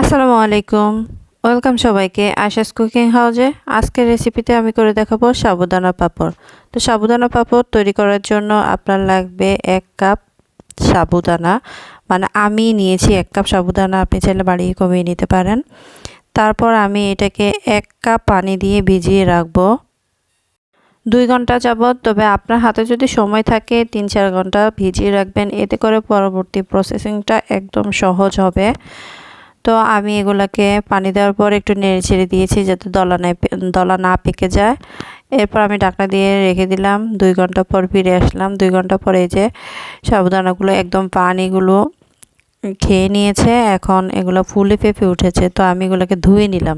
আসসালামু আলাইকুম। ওয়েলকাম সবাইকে। আশাস কুকিং হাউজে আজকের রেসিপিতে আমি করে দেখাবো সাবুদানা পাঁপড়। তো সাবুদানা পাঁপড় তৈরি করার জন্য আপনার লাগবে এক কাপ সাবুদানা। মানে আমি নিয়েছি এক কাপ সাবুদানা, আপনি চাইলে বাড়িয়ে কমিয়ে নিতে পারেন। তারপর আমি এটাকে এক কাপ পানি দিয়ে ভিজিয়ে রাখব। দুই ঘণ্টা যাবৎ, তবে আপনার হাতে যদি সময় থাকে, তিন চার ঘণ্টা ভিজিয়ে রাখবেন। এতে করে পরবর্তী প্রসেসিংটা একদম সহজ হবে। তো আমি এগুলাকে পানি দেওয়ার পর একটু নেড়ে ছেড়ে দিয়েছি যাতে দলা না দলা না পেকে যায়। এরপর আমি ডাকনা দিয়ে রেখে দিলাম। দুই ঘণ্টা পর ফিরে আসলাম। দুই ঘণ্টা পরে যে সাবুদানাগুলো একদম পানিগুলো খেয়ে নিয়েছে। এখন এগুলো ফুলে পেঁপে উঠেছে। তো আমি এগুলোকে ধুয়ে নিলাম।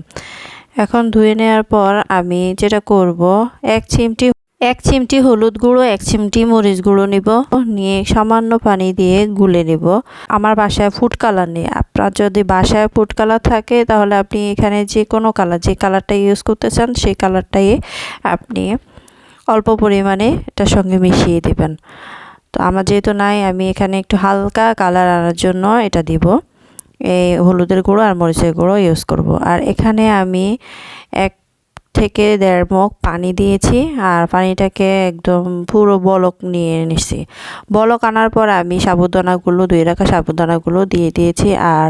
এখন ধুয়ে নেওয়ার পর আমি যেটা করব, এক চিমটি এক চিমটি হলুদ গুঁড়ো, এক চিমটি মরিচ গুঁড়ো নিব। নিয়ে সামান্য পানি দিয়ে গুলে নিব। আমার বাসায় ফুড কালার নেই। আপনার যদি বাসায় ফুড কালার থাকে, তাহলে আপনি এখানে যে কোনো কালার, যে কালারটা ইউজ করতে চান, সেই কালারটাই আপনি অল্প পরিমাণে এটার সঙ্গে মিশিয়ে দেবেন। তো আমার যেহেতু নাই, আমি এখানে একটু হালকা কালার আনার জন্য এটা দিব। এই হলুদের গুঁড়ো আর মরিচের গুঁড়ো ইউজ করব। আর এখানে আমি এক থেকে দেড় মুখ পানি দিয়েছি আর পানিটাকে একদম পুরো বলক নিয়ে নিছি। বলক আনার পর আমি সাবুদানাগুলো, দুই রাখা সাবুদানাগুলো দিয়ে দিয়েছি আর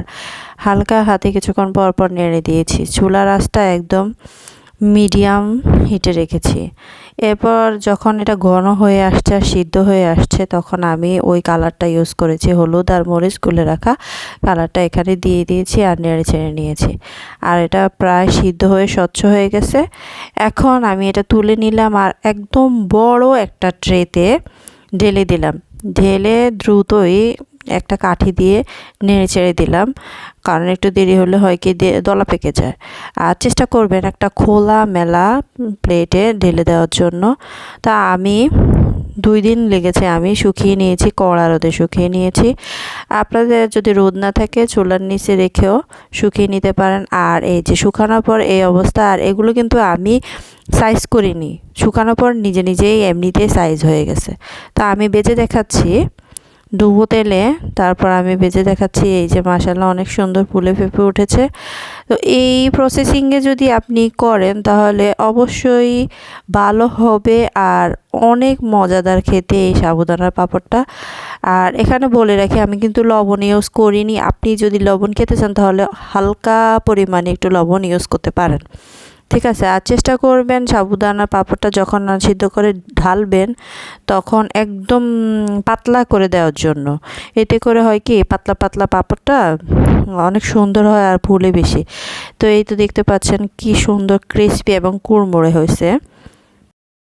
হালকা হাতে কিছুক্ষণ পর পর নেড়ে দিয়েছি। চুলা রাসটা একদম মিডিয়াম হিটে রেখেছি। এরপর যখন এটা ঘন হয়ে আসছে আর সিদ্ধ হয়ে আসছে, তখন আমি ওই কালারটা ইউজ করেছি, হলুদ আর মরিচ গুলে রাখা কালারটা এখানে দিয়ে দিয়েছি আর নেড়ে ছেড়ে নিয়েছি। আর এটা প্রায় সিদ্ধ হয়ে স্বচ্ছ হয়ে গেছে। এখন আমি এটা তুলে নিলাম আর একদম বড় একটা ট্রেতে ঢেলে দিলাম। ঢেলে দ্রুতই একটা কাঠি দিয়ে নেড়ে চেড়ে দিলাম। কারণ একটু দেরি হলে হয় কি দলা পেকে যায়। আর চেষ্টা করবেন একটা খোলা মেলা প্লেটে ঢেলে দেওয়ার জন্য। তা আমি দুই দিন লেগেছে আমি শুকিয়ে নিয়েছি, কড়া রোদে শুকিয়ে নিয়েছি। আপনাদের যদি রোদ না থাকে, চুলার নিচে রেখেও শুকিয়ে নিতে পারেন। আর এই যে শুকানোর পর এই অবস্থা, আর এগুলো কিন্তু আমি সাইজ করিনি। শুকানোর পর নিজে নিজেই এমনিতেই সাইজ হয়ে গেছে। তা আমি বেজে দেখাচ্ছি। ডুবো তেলে, তারপর আমি ভেজে দেখাচ্ছি, এই যে মাসাল্লাহ অনেক সুন্দর ফুলে ফেপে উঠেছে। তো এই প্রসেসিংয়ে যদি আপনি করেন, তাহলে অবশ্যই ভালো হবে আর অনেক মজাদার খেতে এই সাবুদানার পাঁপড়টা। আর এখানে বলে রাখি, আমি কিন্তু লবণ ইউজ করিনি। আপনি যদি লবণ খেতে চান, তাহলে হালকা পরিমাণে একটু লবণ ইউজ করতে পারেন। ঠিক আছে, আর চেষ্টা করবেন সাবুদানা পাঁপড়টা যখন সিদ্ধ করে ঢালবেন, তখন একদম পাতলা করে দেওয়ার জন্য। এতে করে হয় কি, পাতলা পাতলা পাঁপড়টা অনেক সুন্দর হয় আর ফুলে বেশি। তো এই তো দেখতে পাচ্ছেন কি সুন্দর ক্রিসপি এবং কুড়মোড়ে হয়েছে।